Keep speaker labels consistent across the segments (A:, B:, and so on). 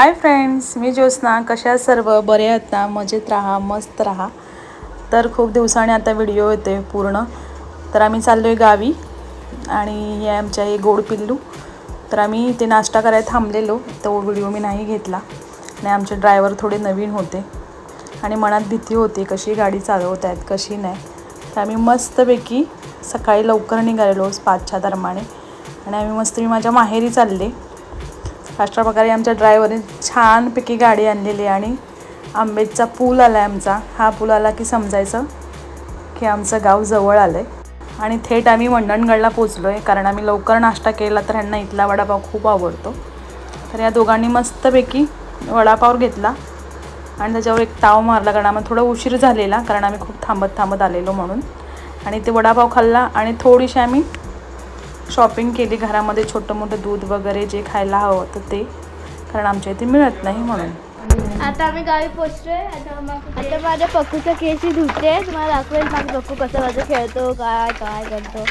A: Hi friends मी ज्योत्स्ना. कशा सर्व? बरे आहेत ना? मजेत राहा मस्त राहा. तर खूप दिवसाने आता व्हिडिओ येते पूर्ण. तर आम्ही चाललो आहे गावी आणि हे आमच्या हे गोड पिल्लू. तर आम्ही इथे नाश्ता करायला थांबलेलो. तो व्हिडिओ मी नाही घेतला. आणि आमचे ड्रायव्हर थोडे नवीन होते. आणि मनात भीती होती कशी गाडी चालवत आहेत कशी नाही. तर आम्ही मस्तपैकी सकाळी लवकर निघालेलो पाचच्या दरम्याने. आणि आम्ही मस्त मी माझ्या माहेरी चालले. अशा प्रकारे आमच्या ड्रायव्हरने छानपैकी गाडी आणलेली आहे आणि आंबेजचा पूल आला आहे आमचा. हा पूल आला की समजायचं की आमचं गाव जवळ आलं आहे आणि थेट आम्ही मंडणगडला पोचलो आहे कारण आम्ही लवकर नाश्ता केला तर ह्यांना इथला वडापाव खूप आवडतो. तर या दोघांनी मस्तपैकी वडापाव घेतला आणि त्याच्यावर एक ताव मारला कारण आम्हाला थोडा उशीर झालेला कारण आम्ही खूप थांबत थांबत आलेलो म्हणून. आणि ते वडापाव खाल्ला आणि थोडीशी आम्ही शॉपिंग केली घरामध्ये छोटं मोठं दूध वगैरे जे खायला हवं होतं ते. कारण आमच्या इथे मिळत नाही म्हणून.
B: आता आम्ही गावी पोचतोय आता आता माझ्या पक्कूचा केस ही धुते तुम्हाला दाखवेल माझा पक्कू कसं माझं खेळतो काय काय करतो.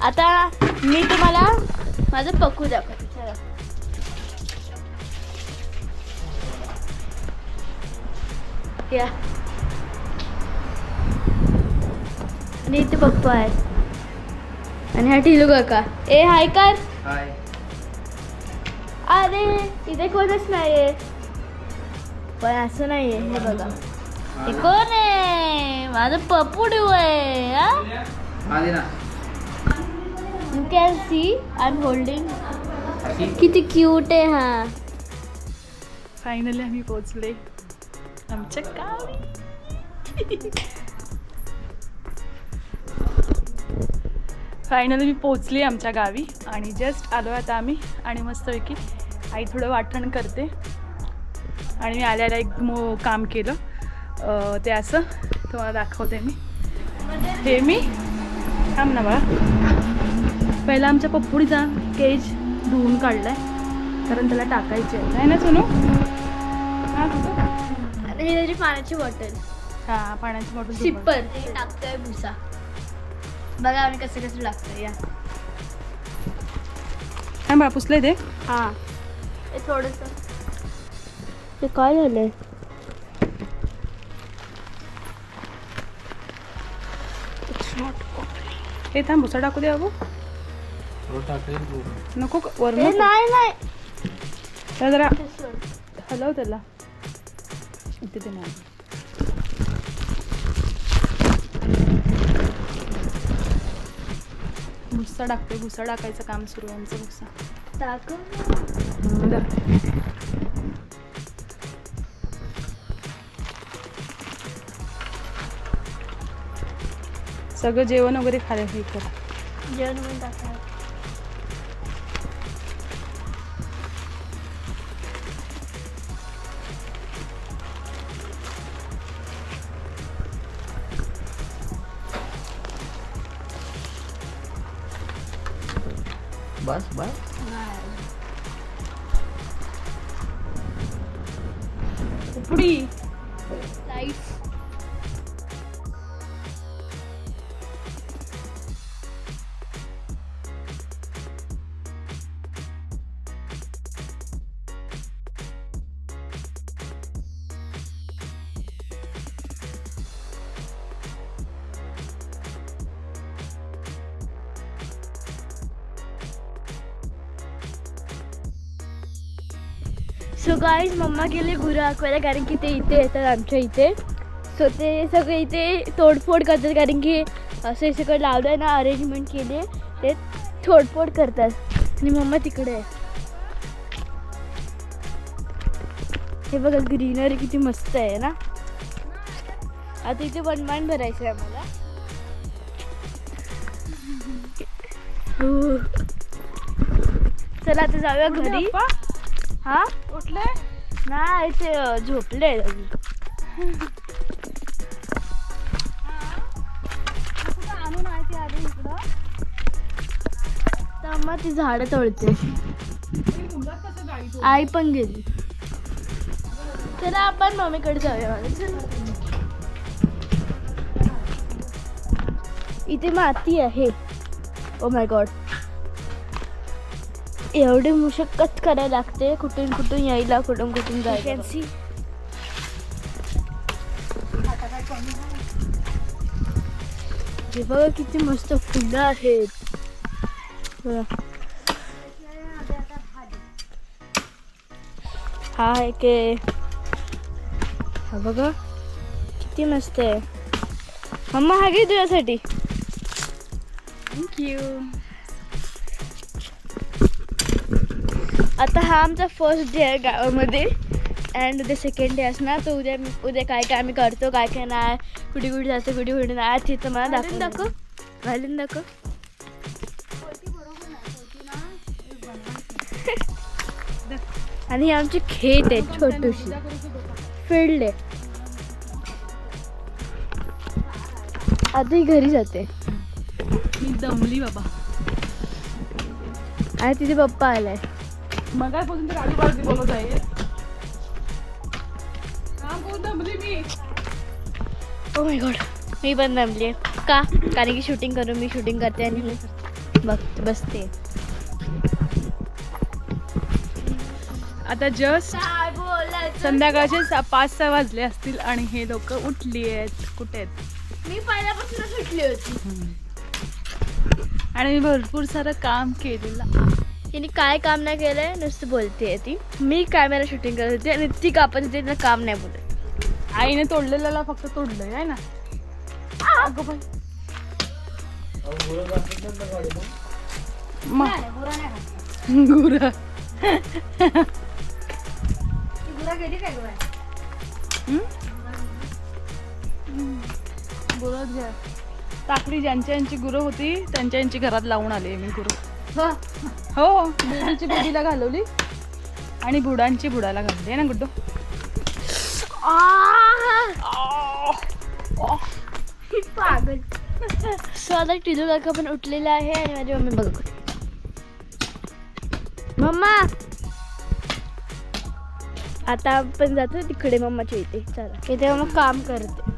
B: आता मी तुम्हाला माझं पक्कू दाखवते. या. आणि इथे पप्पा आहेत. आणि हा टिलू काका. ए हाय कर.
C: हाय.
B: अरे इथे कोणच नाहीये. पण असं नाहीये हे बघा. हे कोण आहे? माझं पप्पू आहे हा? You can see I am holding किती क्यूट आहे हा.
A: फायनली आम्ही पोचले आमच्या गावी फायनली मी पोचली आमच्या गावी आणि जस्ट आलो आता आम्ही आणि मस्तपैकी आई थोडं वाटण करते. आणि मी आल्याला एक मो काम केलं. ते असं तुम्हाला दाखवते मी. हे मी थांब ना बाळा. पहिला आमच्या पप्पुडीचा केज धुवून काढला आहे कारण त्याला टाकायचे आहे ना सोनू? हां
B: आणि त्याची पाण्याची बॉटल.
A: हा पाण्याची बॉटल
B: सिप्पर. ते टाकतोय भुसा. बघा आम्ही कसं कसं टाकतोय या.
A: काय बाळा पुसले ते.
B: हा. ते थोडस. ते काय झालंय?
A: हे थांब भुसा टाकू दे बाबू. नको क- वर नको.
B: नाही नाही.
A: जरा. हलव त्याला. इथे ते नाही. भुस्सा टाकते भुसा टाकायचं काम सुरू आहे आमचं भुसा.
B: टाकू
A: सगळं जेवण वगैरे खायला हे कर
B: जेवण पण टाका
C: what, what?
A: Nice.
B: Nice. So guys mamma गेले गुरं हाकवायला कारण की ते इथे येतात आमच्या इथे सो ते सगळे इथे तोडफोड करतात कारण की असं सगळं लावलं आहे ना अरेंजमेंट केली ते तोडफोड करतात आणि मम्मा तिकडे आहे हे बघा ग्रीनरी किती मस्त आहे ना आता इथे वनमान भरायचं आहे आम्हाला हो. चला आता जाऊया घरी हा?
A: उठले?
B: नाही ते झोपले.
A: आणून आहे ते आधी इकडं
B: तर अम्मा ती झाडं तोडते. आई पण गेली. चला आपण मम्मीकडे जाऊया. इथे माती आहे. ओ माय गॉड एवढी मुशक्कत करायला लागते कुठून कुठून यायला कुठून कुठून जायला. हे बघा किती मस्त फुलं आहेत. हा आहे के. हा बघा. किती मस्त आहे. मम्मा हा घे तुझ्यासाठी.
A: थँक्यू
B: आता हा आमचा फर्स्ट डे आहे गावामध्ये. अँड उद्या सेकंड डे असणार. तर उद्या उद्या काय काय आम्ही करतो काय काय नाही कुठे कुठे जातो कुठे कुठे नाही. ते तर मला दाखवून दाखव. घालून दाखव. आणि ही आमची खेत आहे छोटूशी. फील्ड आहे. आता ही घरी जाते.
A: मी दमली बाबा.
B: आणि तिथे पप्पा आलाय.
A: मगापासून तर गाडी बाजू बोलत आहे. दमली मी.
B: ओ माय गॉड मी पण दमली का? कारण की शूटिंग करून मी शूटिंग करते आणि मी बघ बसते.
A: आता जस्ट संध्याकाळचे पाच सहा वाजले असतील आणि हे लोक उठली आहेत. कुठे आहेत?
B: मी पहिल्यापासून सुटली होती.
A: आणि मी भरपूर सारं काम केलेलं.
B: तिने काय काम नाही केलंय नुसतं बोलते ती. मी कॅमेरा शूटिंग करत होती आणि ती कापत होती तिला काम नाही बोलत.
A: आईने तोडलेल्याला फक्त तोडलंय आहे ना? अगं बाई. म- गुरं. हम्म? गुरं घ्या. टाकली ज्यांच्या यांची गुरं होती त्यांच्या यांची घरात लावून आले मी गुरं. हो बुडीची बुडीला घालवली. आणि बुडांची बुडाला आहे ना गुड्डो?
B: पागल. सो आता टिलू काका पण उठलेला आहे आणि माझी मम्मी बघत. मम्मा! आता आपण जातो तिकडे मम्माच्या इथे. चला. इथे मम्मा काम करते.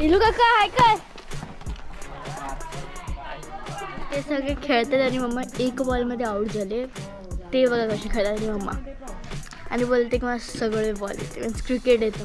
B: टिलू काका आहे काय? ते सगळे खेळतात आणि मम्मा एक बॉलमध्ये आऊट झाले. ते बघा कसे खेळतात आणि मम्मा. आणि बोलते की मला सगळे बॉल येते मीन्स क्रिकेट येतं.